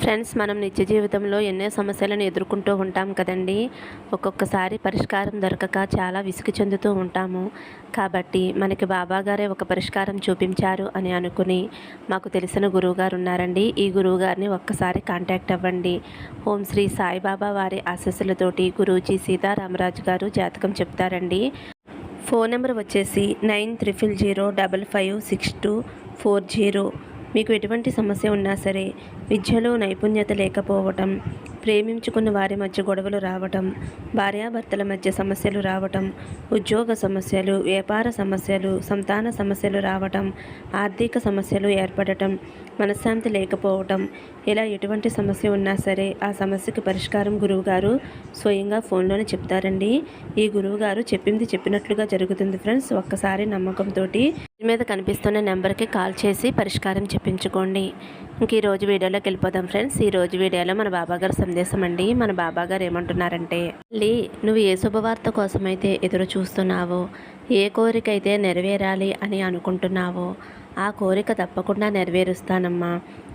Friends మనం నిత్య జీవితంలో ఎన్నో సమస్యలను ఎదుర్కొంటూ ఉంటాం కదండి. ఒక్కొక్కసారి పరిష్కారం దొరకక చాలా విసుగు చెందుతూ ఉంటాము. కాబట్టి మనకి బాబా గారే ఒక పరిష్కారం చూపించారు అని అనుకుని మాకు తెలిసిన గురువుగారు ఉన్నారండి. ఈ గురువుగారిని ఒక్కసారి కాంటాక్ట్ అవ్వండి. ఓం శ్రీ సాయిబాబా వారి ఆశస్సులతోటి గురూజీ సీతారామరాజు గారు జాతకం చెప్తారండి. ఫోన్ నెంబర్ వచ్చేసి nine triple zero double five six two four zero. మీకు ఎటువంటి సమస్య ఉన్నా సరే విద్యలో నైపుణ్యత లేకపోవటం ప్రేమించుకున్న వారి మధ్య గొడవలు రావటం భార్యాభర్తల మధ్య సమస్యలు రావటం ఉద్యోగ సమస్యలు వ్యాపార సమస్యలు సంతాన సమస్యలు రావటం ఆర్థిక సమస్యలు ఏర్పడటం మనశ్శాంతి లేకపోవటం ఇలా ఎటువంటి సమస్య ఉన్నా సరే ఆ సమస్యకి పరిష్కారం గురువుగారు స్వయంగా ఫోన్లోనే చెప్తారండి. ఈ గురువుగారు చెప్పింది చెప్పినట్లుగా జరుగుతుంది ఫ్రెండ్స్. ఒక్కసారి నమ్మకంతో మీద కనిపిస్తున్న నెంబర్కి కాల్ చేసి పరిష్కారం చెప్పించుకోండి. ఇంక ఈ రోజు వీడియోలోకి వెళ్ళిపోదాం ఫ్రెండ్స్. ఈ రోజు వీడియోలో మన బాబాగారు సందేశం అండి. మన బాబాగారు ఏమంటున్నారంటే లీ నువ్వు ఏ శుభవార్త కోసమైతే ఎదురు చూస్తున్నావో ఏ కోరిక అయితే నెరవేరాలి అని అనుకుంటున్నావో ఆ కోరిక తప్పకుండా నెరవేరుస్తానమ్మా.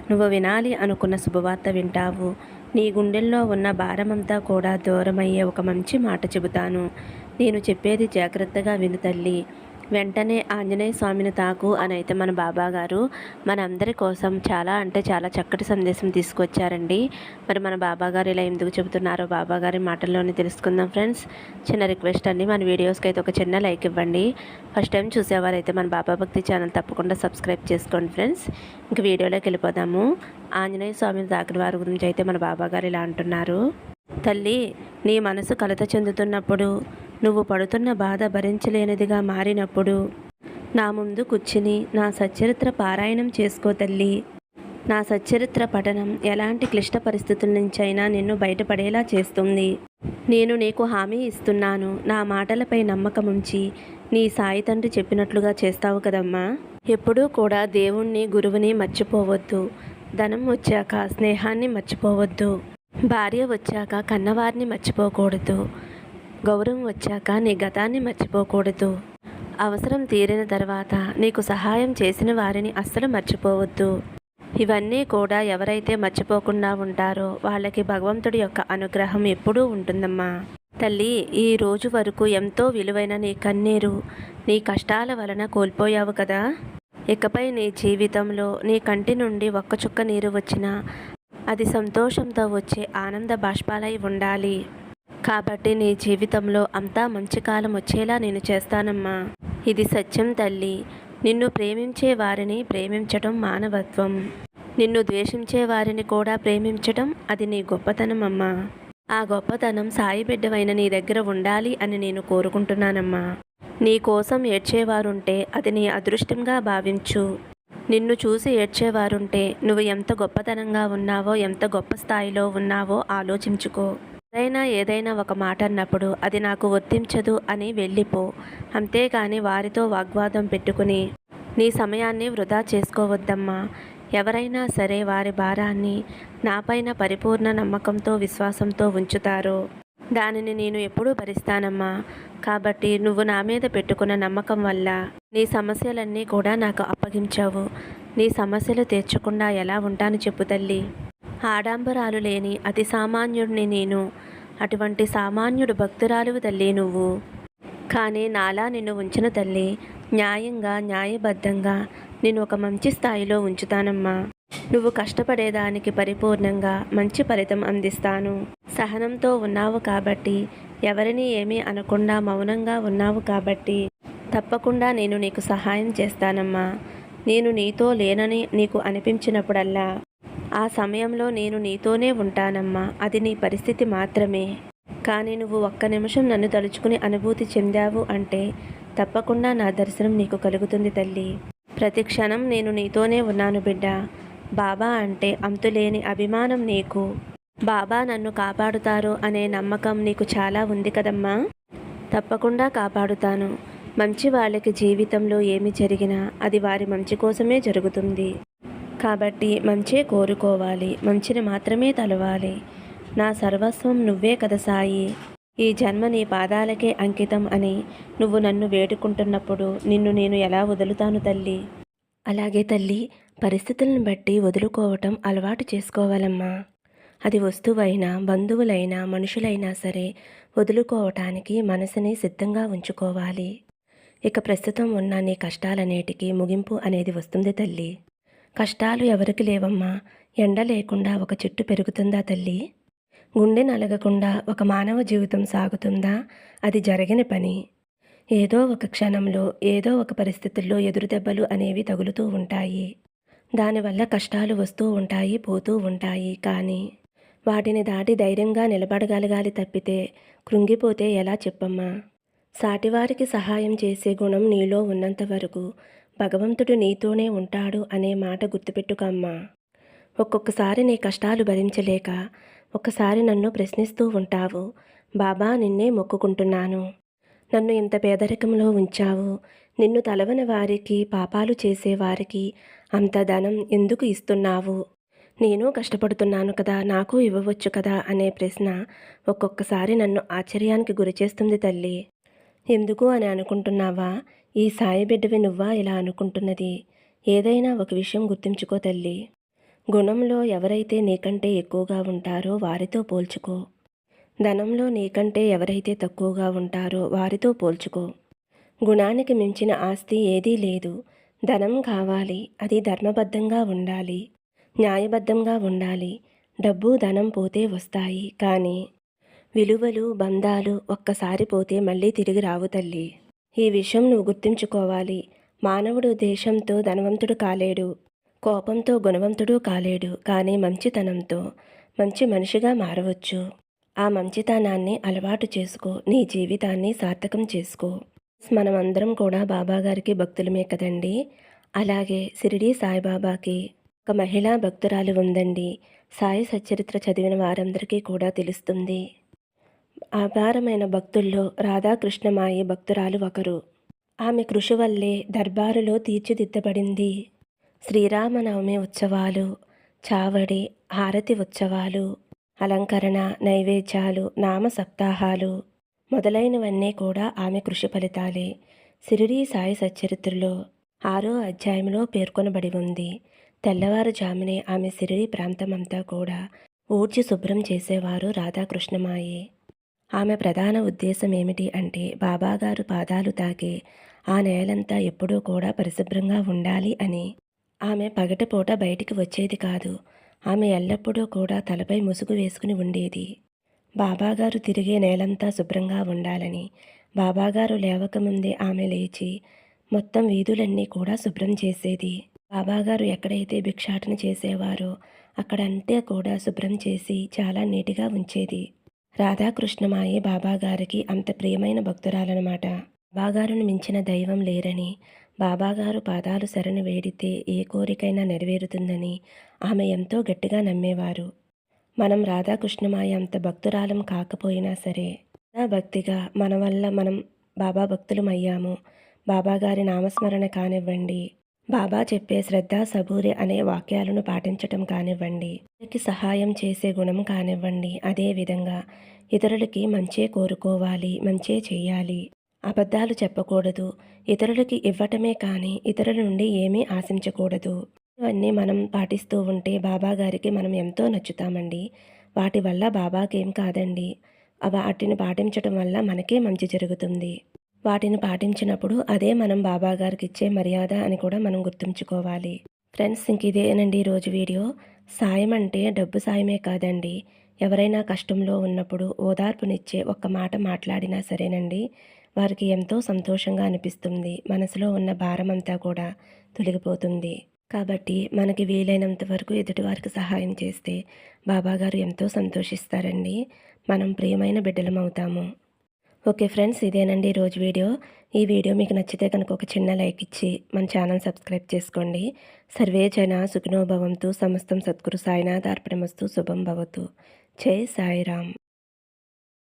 నువ్వు వినాలి అనుకున్న శుభవార్త వింటావు. నీ గుండెల్లో ఉన్న భారమంతా కూడా దూరమయ్యే ఒక మంచి మాట చెబుతాను. నేను చెప్పేది జాగ్రత్తగా విను తల్లి. వెంటనే ఆంజనేయ స్వామిని తాకు అని అయితే మన బాబా గారు మనందరి కోసం చాలా అంటే చాలా చక్కటి సందేశం తీసుకొచ్చారండి. మరి మన బాబా గారు ఇలా ఎందుకు చెబుతున్నారో బాబా గారి మాటల్లోనే తెలుసుకుందాం ఫ్రెండ్స్. చిన్న రిక్వెస్ట్ అండి మన వీడియోస్కి అయితే ఒక చిన్న లైక్ ఇవ్వండి. ఫస్ట్ టైం చూసేవారైతే మన బాబా భక్తి ఛానల్ తప్పకుండా సబ్స్క్రైబ్ చేసుకోండి ఫ్రెండ్స్. ఇంక వీడియోలోకి వెళ్ళిపోదాము. ఆంజనేయ స్వామిని తాకిన వారి గురించి అయితే మన బాబా గారు ఇలా అంటున్నారు. తల్లి నీ మనసు కలత చెందుతున్నప్పుడు నువ్వు పడుతున్న బాధ భరించలేనిదిగా మారినప్పుడు నా ముందు కూర్చుని నా సచ్చరిత్ర పారాయణం చేసుకో తల్లి. నా సచ్చరిత్ర పఠనం ఎలాంటి క్లిష్ట పరిస్థితుల నుంచైనా నిన్ను బయటపడేలా చేస్తుంది. నేను నీకు హామీ ఇస్తున్నాను నా మాటలపై నమ్మకం ఉంచి నీ సాయి తండ్రి చెప్పినట్లుగా చేస్తావు కదమ్మా. ఎప్పుడూ కూడా దేవుణ్ణి గురువుని మర్చిపోవద్దు. ధనం వచ్చాక స్నేహాన్ని మర్చిపోవద్దు. భార్య వచ్చాక కన్నవారిని మర్చిపోకూడదు. గౌరవం వచ్చాక నీ గతాన్ని మర్చిపోకూడదు. అవసరం తీరిన తర్వాత నీకు సహాయం చేసిన వారిని అస్సలు మర్చిపోవద్దు. ఇవన్నీ కూడా ఎవరైతే మర్చిపోకుండా ఉంటారో వాళ్ళకి భగవంతుడి యొక్క అనుగ్రహం ఎప్పుడూ ఉంటుందమ్మా. తల్లి ఈ రోజు వరకు ఎంతో విలువైన నీ కన్నీరు నీ కష్టాల వలన కోల్పోయావు కదా. ఇకపై నీ జీవితంలో నీ కంటి నుండి ఒక్క చుక్క నీరు వచ్చినా అది సంతోషంతో వచ్చే ఆనంద బాష్పాలై ఉండాలి. కాబట్టి నీ జీవితంలో అంతా మంచి కాలం వచ్చేలా నేను చేస్తానమ్మా. ఇది సత్యం తల్లి. నిన్ను ప్రేమించే వారిని ప్రేమించడం మానవత్వం. నిన్ను ద్వేషించే వారిని కూడా ప్రేమించడం అది నీ గొప్పతనం అమ్మా ఆ గొప్పతనం సాయి బిడ్డవైన నీ దగ్గర ఉండాలి అని నేను కోరుకుంటున్నానమ్మా. నీ కోసం ఏడ్చేవారుంటే అది నీ అదృష్టంగా భావించు. నిన్ను చూసి ఏడ్చేవారుంటే నువ్వు ఎంత గొప్పతనంగా ఉన్నావో ఎంత గొప్ప స్థాయిలో ఉన్నావో ఆలోచించుకో. ఎవరైనా ఏదైనా ఒక మాట అన్నప్పుడు అది నాకు వర్తించదు అని వెళ్ళిపో. అంతేకాని వారితో వాగ్వాదం పెట్టుకుని నీ సమయాన్ని వృధా చేసుకోవద్దమ్మా. ఎవరైనా సరే వారి భారాన్ని నాపైన పరిపూర్ణ నమ్మకంతో విశ్వాసంతో ఉంచుతారో. దానిని నేను ఎప్పుడూ భరిస్తానమ్మా. కాబట్టి నువ్వు నా మీద పెట్టుకున్న నమ్మకం వల్ల నీ సమస్యలన్నీ కూడా నాకు అప్పగించావు. నీ సమస్యలు తీర్చకుండా ఎలా ఉంటాను చెప్పు తల్లి. ఆడంబరాలు లేని అతి సామాన్యుడిని నేను. అటువంటి సామాన్యుడు భక్తురాలువు తల్లి నువ్వు. కానీ నాలా నిన్ను ఉంచిన తల్లి న్యాయంగా న్యాయబద్ధంగా నేను ఒక మంచి స్థాయిలో ఉంచుతానమ్మా. నువ్వు కష్టపడేదానికి పరిపూర్ణంగా మంచి ఫలితం అందిస్తాను. సహనంతో ఉన్నావు కాబట్టి ఎవరిని ఏమీ అనకుండా మౌనంగా ఉన్నావు కాబట్టి తప్పకుండా నేను నీకు సహాయం చేస్తానమ్మా. నేను నీతో లేనని నీకు అనిపించినప్పుడల్లా ఆ సమయంలో నేను నీతోనే ఉంటానమ్మా. అది నీ పరిస్థితి మాత్రమే. కానీ నువ్వు ఒక్క నిమిషం నన్ను తలుచుకుని అనుభూతి చెందావు అంటే తప్పకుండా నా దర్శనం నీకు కలుగుతుంది తల్లి. ప్రతి క్షణం నేను నీతోనే ఉన్నాను బిడ్డ. బాబా అంటే అంతులేని అభిమానం నీకు. బాబా నన్ను కాపాడుతారు అనే నమ్మకం నీకు చాలా ఉంది కదమ్మా. తప్పకుండా కాపాడుతాను. మంచి వాళ్ళకి జీవితంలో ఏమి జరిగినా అది వారి మంచి కోసమే జరుగుతుంది. కాబట్టి మంచే కోరుకోవాలి మంచిని మాత్రమే తలవాలి. నా సర్వస్వం నువ్వే కదా సాయి. ఈ జన్మ నీ పాదాలకే అంకితం అని నువ్వు నన్ను వేడుకుంటున్నప్పుడు నిన్ను నేను ఎలా వదులుతాను తల్లి? అలాగే తల్లి పరిస్థితులను బట్టి వదులుకోవటం అలవాటు చేసుకోవాలమ్మా. అది వస్తువైనా బంధువులైనా మనుషులైనా సరే వదులుకోవటానికి మనసుని సిద్ధంగా ఉంచుకోవాలి. ఇక ప్రస్తుతం ఉన్న నీ కష్టాలనేటికి ముగింపు అనేది వస్తుంది తల్లి. కష్టాలు ఎవరికి లేవమ్మా? ఎండ లేకుండా ఒక చెట్టు పెరుగుతుందా తల్లి? గుండె నలగకుండా ఒక మానవ జీవితం సాగుతుందా? అది జరగని పని. ఏదో ఒక క్షణంలో ఏదో ఒక పరిస్థితుల్లో ఎదురుదెబ్బలు అనేవి తగులుతూ ఉంటాయి. దానివల్ల కష్టాలు వస్తూ ఉంటాయి పోతూ ఉంటాయి. కానీ వాటిని దాటి ధైర్యంగా నిలబడగలగాలి తప్పితే కృంగిపోతే ఎలా చెప్పమ్మా? సాటివారికి సహాయం చేసే గుణం నీలో ఉన్నంత వరకు భగవంతుడు నీతోనే ఉంటాడు అనే మాట గుర్తుపెట్టుకమ్మా ఒక్కొక్కసారి నీ కష్టాలు భరించలేక ఒక్కసారి నన్ను ప్రశ్నిస్తూ ఉంటావు బాబా నిన్నే మొక్కుకుంటున్నాను. నన్ను ఇంత పేదరికంలో ఉంచావు. నిన్ను తలవని వారికి పాపాలు చేసేవారికి అంత ధనం ఎందుకు ఇస్తున్నావు? నేను కష్టపడుతున్నాను కదా నాకు ఇవ్వవచ్చు కదా అనే ప్రశ్న ఒక్కొక్కసారి నన్ను ఆశ్చర్యానికి గురిచేస్తుంది తల్లి. ఎందుకు అని అనుకుంటున్నావా? ఈ సాయి బిడ్డవి నువ్వా ఇలా అనుకుంటున్నది? ఏదైనా ఒక విషయం గుర్తుంచుకో తల్లి. గుణంలో ఎవరైతే నీకంటే ఎక్కువగా ఉంటారో వారితో పోల్చుకో. ధనంలో నీకంటే ఎవరైతే తక్కువగా ఉంటారో వారితో పోల్చుకో. గుణానికి మించిన ఆస్తి ఏదీ లేదు. ధనం కావాలి. అది ధర్మబద్ధంగా ఉండాలి. న్యాయబద్ధంగా ఉండాలి. డబ్బు ధనం పోతే వస్తాయి. కానీ విలువలు బంధాలు ఒక్కసారి పోతే మళ్ళీ తిరిగి రావు తల్లి. ఈ విషయం నువ్వు గుర్తుంచుకోవాలి. మానవుడు దేశంతో ధనవంతుడు కాలేడు. కోపంతో గుణవంతుడు కాలేడు. కానీ మంచితనంతో మంచి మనిషిగా మారవచ్చు. ఆ మంచితనాన్ని అలవాటు చేసుకో నీ జీవితాన్ని సార్థకం చేసుకో. మనమందరం కూడా బాబాగారికి భక్తులమే కదండి. అలాగే సిరిడి సాయిబాబాకి ఒక మహిళా భక్తురాలు ఉందండి. సాయి సచరిత్ర చదివిన వారందరికీ కూడా తెలుస్తుంది. అపారమైన భక్తుల్లో రాధాకృష్ణమాయి భక్తురాలు ఒకరు. ఆమె కృషి వల్లే దర్బారులో తీర్చిదిద్దబడింది. శ్రీరామనవమి ఉత్సవాలు చావడి హారతి ఉత్సవాలు అలంకరణ నైవేద్యాలు నామ సప్తాహాలు మొదలైనవన్నీ కూడా ఆమె కృషి ఫలితాలే. సిరిడి సాయి సచ్చరిత్రలో ఆరో అధ్యాయంలో పేర్కొనబడి ఉంది. తెల్లవారుజామునే ఆమె సిరిడి ప్రాంతమంతా కూడా ఊడ్చి శుభ్రం చేసేవారు రాధాకృష్ణమాయే. ఆమె ప్రధాన ఉద్దేశం ఏమిటి అంటే బాబాగారు పాదాలు తాకే ఆ నేలంతా ఎప్పుడూ కూడా పరిశుభ్రంగా ఉండాలి అని. ఆమె పగటిపూట బయటికి వచ్చేది కాదు. ఆమె ఎల్లప్పుడూ కూడా తలపై ముసుగు వేసుకుని ఉండేది. బాబాగారు తిరిగే నేలంతా శుభ్రంగా ఉండాలని బాబాగారు లేవకముందే ఆమె లేచి మొత్తం వీధులన్నీ కూడా శుభ్రం చేసేది. బాబాగారు ఎక్కడైతే భిక్షాటన చేసేవారో అక్కడంతే కూడా శుభ్రం చేసి చాలా నీటిగా ఉంచేది. రాధాకృష్ణమాయి బాబాగారికి అంత ప్రియమైన భక్తురాలన్నమాట బాబాగారును మించిన దైవం లేరని బాబాగారు పాదాలు శరణు వేడితే ఏ కోరికైనా నెరవేరుతుందని ఆమె ఎంతో గట్టిగా నమ్మేవారు. మనం రాధాకృష్ణమాయ అంత భక్తురాలం కాకపోయినా సరే భక్తిగా మన వల్ల మనం బాబా భక్తులమయ్యాము. బాబాగారి నామస్మరణ కానివ్వండి. బాబా చెప్పే శ్రద్ధ సబూరి అనే వాక్యాలను పాటించటం కానివ్వండి. ఇతరులకి సహాయం చేసే గుణం కానివ్వండి. అదే విధంగా ఇతరులకి మంచే కోరుకోవాలి మంచే చేయాలి. అబద్ధాలు చెప్పకూడదు. ఇతరులకి ఇవ్వటమే కానీ ఇతరుల నుండి ఏమీ ఆశించకూడదు. ఇవన్నీ మనం పాటిస్తూ ఉంటే బాబా గారికి మనం ఎంతో నచ్చుతామండి. వాటి వల్ల బాబాకి ఏం కాదండి వాటిని పాటించడం వల్ల మనకే మంచి జరుగుతుంది. వాటిని పాటించినప్పుడు అదే మనం బాబా గారికి ఇచ్చే మర్యాద అని కూడా మనం గుర్తుంచుకోవాలి. ఫ్రెండ్స్ ఇంక ఇదేనండి ఈరోజు వీడియో. సాయం అంటే డబ్బు సాయమే కాదండి. ఎవరైనా కష్టంలో ఉన్నప్పుడు ఓదార్పునిచ్చే ఒక్క మాట మాట్లాడినా సరేనండి. వారికి ఎంతో సంతోషంగా అనిపిస్తుంది. మనసులో ఉన్న భారం అంతా కూడా తొలగిపోతుంది. కాబట్టి మనకి వీలైనంత వరకు ఎదుటివారికి సహాయం చేస్తే బాబాగారు ఎంతో సంతోషిస్తారండి. మనం ప్రియమైన బిడ్డలం అవుతాము. ఓకే ఫ్రెండ్స్ ఇదేనండి ఈరోజు వీడియో. ఈ వీడియో మీకు నచ్చితే కనుక ఒక చిన్న లైక్ ఇచ్చి మన ఛానల్ సబ్స్క్రైబ్ చేసుకోండి. సర్వే జన సుఖినోభవంతు సమస్తం సద్గురు సాయినాథ్ అర్పణమస్తు శుభం భవతు. జై సాయిరామ్.